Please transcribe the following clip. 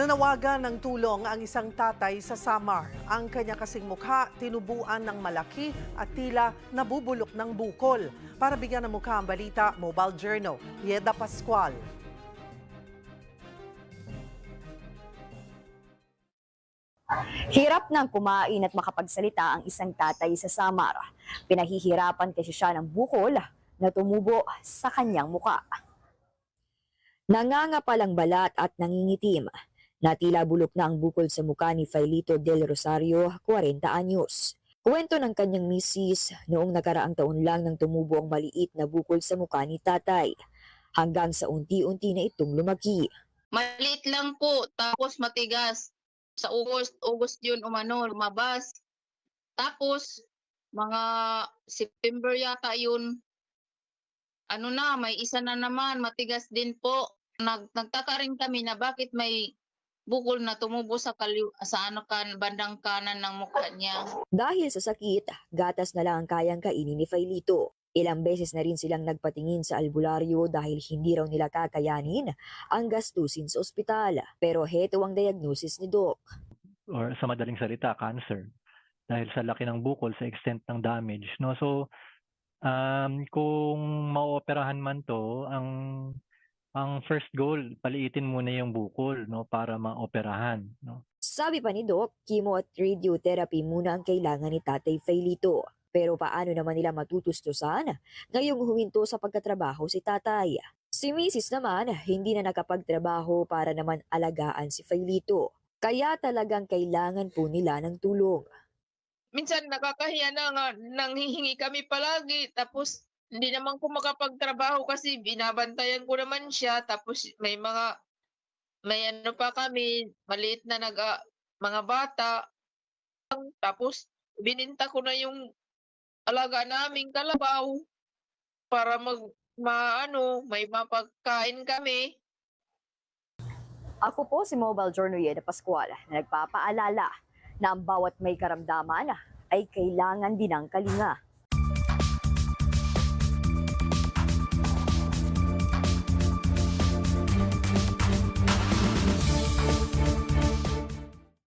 Nanawagan ng tulong ang isang tatay sa Samar. Ang kanya kasing mukha tinubuan ng malaki at tila nabubulok ng bukol. Para bigyan ng mukha ang balita, Mobile Journal, Yeda Pascual. Hirap nang kumain at makapagsalita ang isang tatay sa Samar. Pinahihirapan kasi siya ng bukol na tumubo sa kanyang muka. Nangangapalang balat at nangingitim. Natila bulok na ang bukol sa muka ni Failito del Rosario, 40 anyos. Kwento ng kanyang misis, noong nakaraang taon lang nang tumubo ang maliit na bukol sa muka ni tatay. Hanggang sa unti-unti na itong lumaki. Maliit lang po, tapos matigas. Sa August, August yun umano, lumabas. Tapos, mga September yata yun, ano na, may isa na naman, matigas din po. Nag, nagtaka rin kami na bakit may bukol na tumubo sa, kaliw, sa ano kan, bandang kanan ng mukha niya. Dahil sa sakit, gatas na lang ang kayang kainin ni Failito. Ilang beses na rin silang nagpatingin sa albularyo dahil hindi raw nila kakayanin ang gastusin sa ospital. Pero heto ang diagnosis ni Doc. or sa madaling salita, cancer. Dahil sa laki ng bukol, sa extent ng damage. No? So, um, kung maoperahan man to, ang ang first goal, paliitin muna yung bukol no para maoperahan no. Sabi pa ni Doc, chemo at radiotherapy muna ang kailangan ni Tatay Failito. Pero paano naman nila matutustusan ngayong huminto sa pagkatrabaho si Tatay? Si Mrs. naman, hindi na nakapagtrabaho para naman alagaan si Failito. Kaya talagang kailangan po nila ng tulong. minsan nakakahiya na nga, nanghihingi kami palagi. Tapos, hindi naman ko makapagtrabaho kasi binabantayan ko naman siya. Tapos, may mga, may ano pa kami, maliit na nag, mga bata. Tapos, bininta ko na yung alaga naming kalabaw para mag, maano, may mapagkain kami. Ako po si Mobile Journal Yeda Pascual na nagpapaalala na ang bawat may karamdaman ay kailangan din ng kalinga.